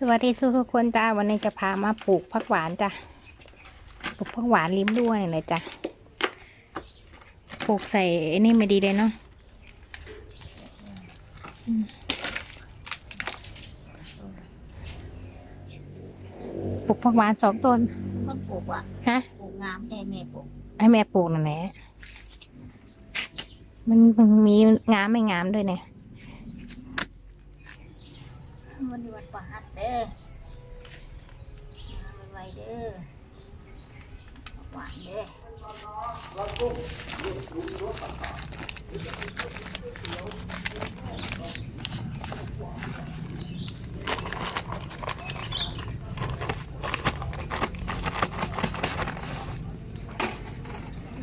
สวัสดีทุกทุกๆคนจ้าวันนี้จะพามาปลูกผักหวานจ้ะปลูกผักหวานริมรั้วนี่เลยจ้ะปลูกใส่ไอ้นี่ไม่ดีเลยเนาะอืมปลูกผักหวานสองต้นมันปลูกอะฮะปลูกงามให้แม่ปลูกให้แม่ปลูกนั่นแหละมันมันมีงามไม่งามด้วยเนี่ย วันวันประหัสเด้อมาไวๆเด้อหวานเด้อ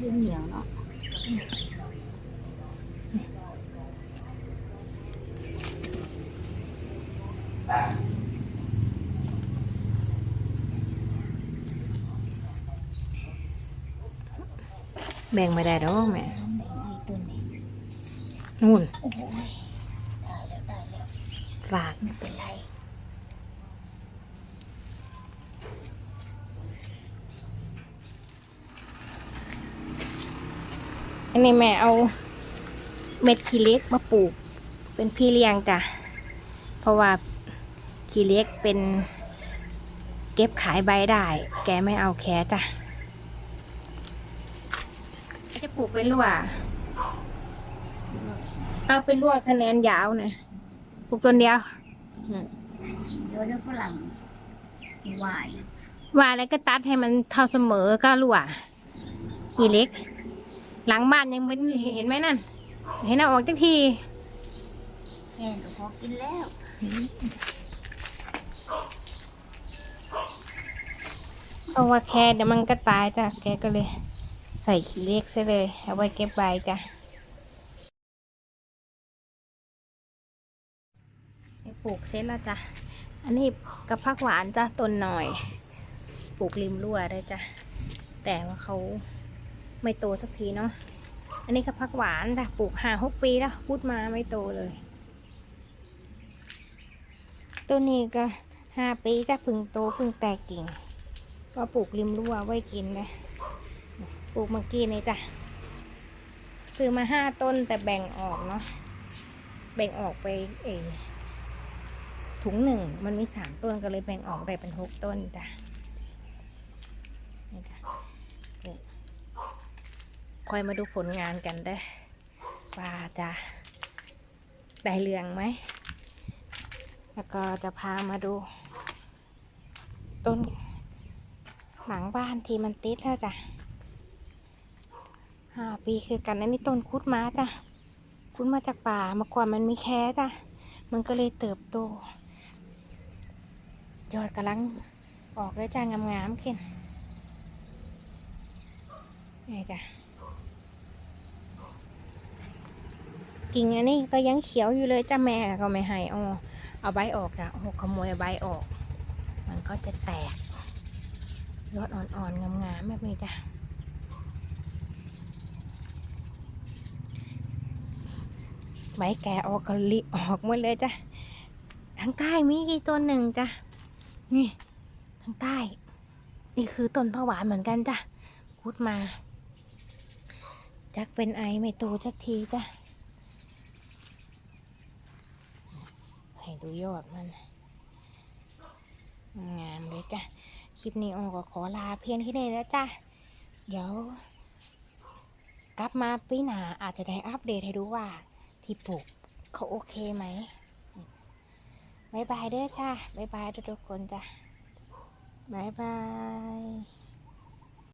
ยืนเหนียวเนาะ แบ่งไม่ได้หรอกแม่ทำได้ไงตัวนี้นู่นโอ้โหได้แล้วได้แล้วฝากไม่เป็นไรอันนี้แม่เอาเม็ดขี้เหล็กมาปลูก เป็นพี่เลี้ยงจ้ะ เพราะว่าขี้เหล็กเป็นเก็บขายใบได้ แกไม่เอาแค่จ้ะ จะปลูกเป็นรั่วเอาเป็นรั่วคะแนนยาวนะปลูกต้นเดียวอืมเดี๋ยวเดี๋ยวฝรั่งหวายว่าแล้วก็ตัดให้มันเท่าเสมอก็รั่วขี้เหล็ก หลังบ้านยังไม่เห็นไหมนั่น เห็นเอาออกจักทีแห้งก็พอกินแล้วเอาว่าแค่เดี๋ยวมันก็ตายจ้ะแกก็เลย ใส่ขี้เล็กซะเลย เอาไว้เก็บใบจ้ะปลูกเสร็จแล้วจ้ะ อันนี้กระพักหวานจ้ะต้นหน่อย ปลูกริมรั้วได้จ้ะ แต่ว่าเขาไม่โตสักทีเนาะ อันนี้กระพักหวานจ้ะ ปลูกห้าหกปีแล้วพูดมาไม่โตเลย ต้นนี้ก็ห้าปีจ้ะพึ่งโตพึ่งแตกกิ่ง ก็ปลูกริมรั้วไว้กินเลย ปลูกเมื่อกี้นี้จ้ะ ซื้อมาห้าต้นแต่แบ่งออกเนาะ แบ่งออกไปเอถุงหนึ่งมันมีสามต้นก็เลยแบ่งออกได้เป็นหกต้นจ้ะ นี่จ้ะคอยมาดูผลงานกันได้ว่าจะได้เรืองไหม แล้วก็จะพามาดู ต้นหลังบ้านที่มันติดแล้วจ้ะ ห้าปีคือกันอันนี้ต้นคุดมาจ้ะคุดมาจากป่าเมื่อก่อนมันมีแค่จ้ะมันก็เลยเติบโต ยอดกำลังออกแล้วจ้างามๆขึ้นนี่จ้ะกิ่งอันนี้ก็ยังเขียวอยู่เลยจ้ะแม่ก็ไม่ให้เอเอาใบออกจ้ะหกขโมยเอาใบออก มันก็จะแตกยอดอ่อนๆงามๆแบบนี้จ้ะ ใบแก่ออกก็ลิออกหมดเลยจ้ะทางใต้มีกี่ต้นหนึ่งจ้ะนี่ทางใต้ นี่คือต้นผวานเหมือนกันจ้ะคุดมาจักเป็นไอไม่โตจักทีจ้ะให้ดูยอดมัน งามเลยจ้ะ คลิปนี้ออกก็ขอลาเพียงที่นี่แล้วจ้ะ เดี๋ยว กลับมาปีหน้าอาจจะได้อัปเดตให้ดูว่า ที่ปลูกเขาโอเคไหมบายบายเด้อจ้าบายบายทุกๆคนจ้ะบายบาย